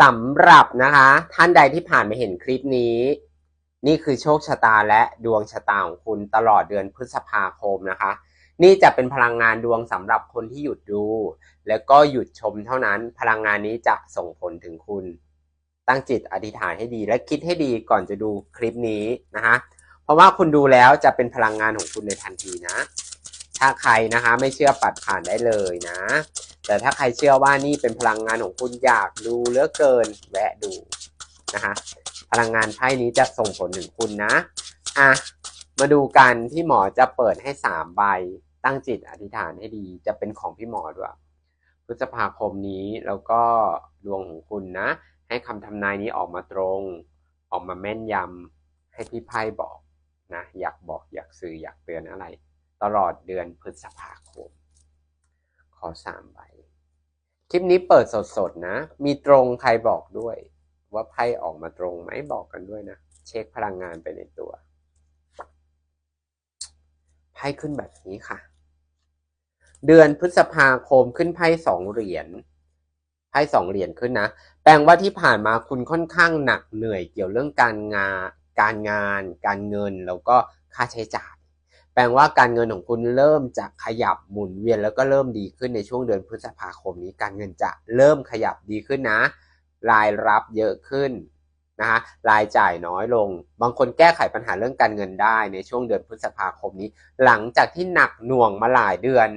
สำหรับนะคะ ท่านใดที่ผ่านมาเห็นคลิปนี้ นี่คือโชคชะตาและดวงชะตาของคุณตลอดเดือนพฤษภาคมนะคะ นี่จะเป็นพลังงานดวงสำหรับคนที่หยุดดู แล้วก็หยุดชมเท่านั้น พลังงานนี้จะส่งผลถึงคุณ ตั้งจิตอธิษฐานให้ดี และคิดให้ดีก่อนจะดูคลิปนี้นะคะเพราะว่าคุณดูแล้วจะเป็นพลังงานของคุณในทันทีนะ ถ้าใครนะคะ ไม่เชื่อปัดผ่านได้เลยนะ แต่ถ้าใครเชื่อว่านี่เป็นพลังงานของคุณอยากดูเลือเกินแวะดูนะคะ พลังงานไพ่นี้จะส่งผลถึงคุณนะอะมาดูกันที่หมอจะเปิดให้สามใบตั้งจิตอธิษฐานให้ดี จะเป็นของพี่หมอด้วยพฤษภาคมนี้แล้วก็ดวงของคุณนะ ให้คำทำนายนี้ออกมาตรง ออกมาแม่นยำให้พี่ไพ่บอกนะ อยากบอกอยากสื่ออยากเตือนอะไร ตลอดเดือนพฤษภาคม ขอสามใบ คลิปนี้เปิดสดๆนะ มีตรงใครบอกด้วย ว่าไพ่ออกมาตรงไหมบอกกันด้วยนะ เช็คพลังงานไปในตัว ไพ่ขึ้นแบบนี้ค่ะ เดือนพฤษภาคมขึ้นไพ่สองเหรียญไพ่สองเหรียญขึ้นนะ แปลว่าที่ผ่านมาคุณค่อนข้างหนักเหนื่อยเกี่ยวเรื่องการงาน การงาน การเงินแล้วก็ค่าใช้จ่าย แปลว่าการเงินของคุณเริ่มจะขยับหมุนเวียนแล้วก็เริ่มดีขึ้นในช่วงเดือนพฤษภาคมนี้ การเงินจะเริ่มขยับดีขึ้นนะ รายรับเยอะขึ้นนะคะรายจ่ายน้อยลง บางคนแก้ไขปัญหาเรื่องการเงินได้ในช่วงเดือนพฤษภาคมนี้ หลังจากที่หนักหน่วงมาหลายเดือน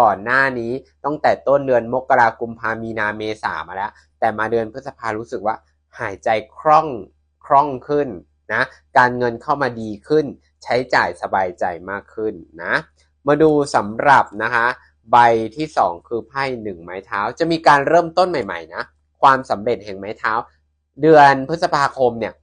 ก่อนหน้านี้ตั้งแต่ต้นเดือนมกราคมพามีนาเมษามาแล้ว แต่มาเดือนพฤษภารู้สึกว่าหายใจคล่องคล่องขึ้นนะการเงินเข้ามาดีขึ้น ใช้จ่ายสบายใจมากขึ้นนะ มาดูสำหรับนะคะใบที่ 2 คือไพ่หนึ่งไม้เท้า จะมีการเริ่มต้นใหม่ๆนะความสำเร็จแห่งไม้เท้า เดือนพฤษภาคมเนี่ย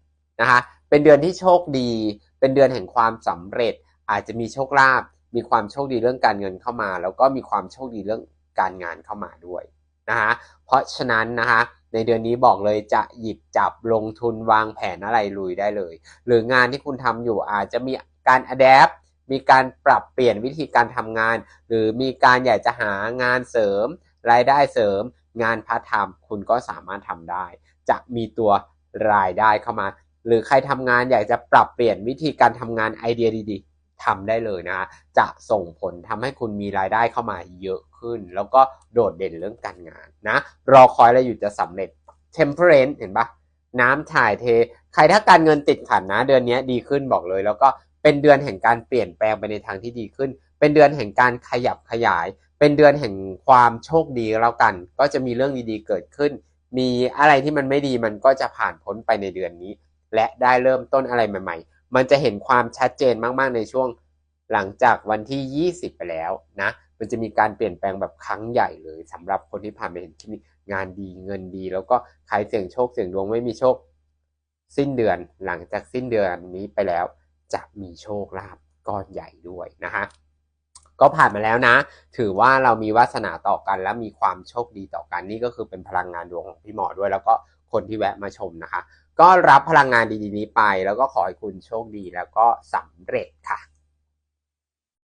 นะคะเป็นเดือนที่โชคดี เป็นเดือนแห่งความสำเร็จ อาจจะมีโชคลาภมีความโชคดีเรื่องการเงินเข้ามา แล้วก็มีความโชคดีเรื่องการงานเข้ามาด้วยนะคะเพราะฉะนั้นนะคะในเดือนนี้บอกเลยจะหยิบจับลงทุนวางแผนอะไรลุยได้เลย หรืองานที่คุณทำอยู่อาจจะมี การอัดแอปมีการปรับเปลี่ยนวิธีการทำงาน หรือมีการอยากจะหางานเสริม รายได้เสริม งานพาร์ทไทม์คุณก็สามารถทำได้ จะมีตัวรายได้เข้ามา หรือใครทำงานอยากจะปรับเปลี่ยนวิธีการทำงานไอเดียดีๆทำได้เลยนะจะส่งผลทำให้คุณมีรายได้เข้ามาเยอะขึ้น แล้วก็โดดเด่นเรื่องการงานนะ รอคอยอะไรอยู่จะสำเร็จ temperance เห็นปะน้ำถ่ายเท ใครถ้าการเงินติดขัดนะเดือนนี้ดีขึ้นบอกเลย แล้วก็ เป็นเดือนแห่งการเปลี่ยนแปลงไปในทางที่ดีขึ้น เป็นเดือนแห่งการขยับขยาย เป็นเดือนแห่งความโชคดีแล้วกัน ก็จะมีเรื่องดีๆเกิดขึ้น มีอะไรที่มันไม่ดีมันก็จะผ่านพ้นไปในเดือนนี้ และได้เริ่มต้นอะไรใหม่ ๆ มันจะเห็นความชัดเจนมากๆในช่วงหลังจากวันที่ 20 ไปแล้วนะ มันจะมีการเปลี่ยนแปลงแบบครั้งใหญ่เลยสำหรับคนที่ผ่านไปเห็นที่นี่งานดีเงินดี แล้วก็ใครเสี่ยงโชคเสี่ยงดวงไม่มีโชค สิ้นเดือนหลังจากสิ้นเดือนนี้ไปแล้ว จะมีโชคลาภก้อนใหญ่ด้วยนะฮะก็ผ่านมาแล้วนะ ถือว่าเรามีวาสนาต่อกัน และมีความโชคดีต่อกันนี่ก็คือเป็นพลังงานดวงของพี่หมอด้วย แล้วก็คนที่แวะมาชมนะคะ ก็รับพลังงานดีๆนี้ไป แล้วก็ขอให้คุณโชคดีแล้วก็สำเร็จค่ะ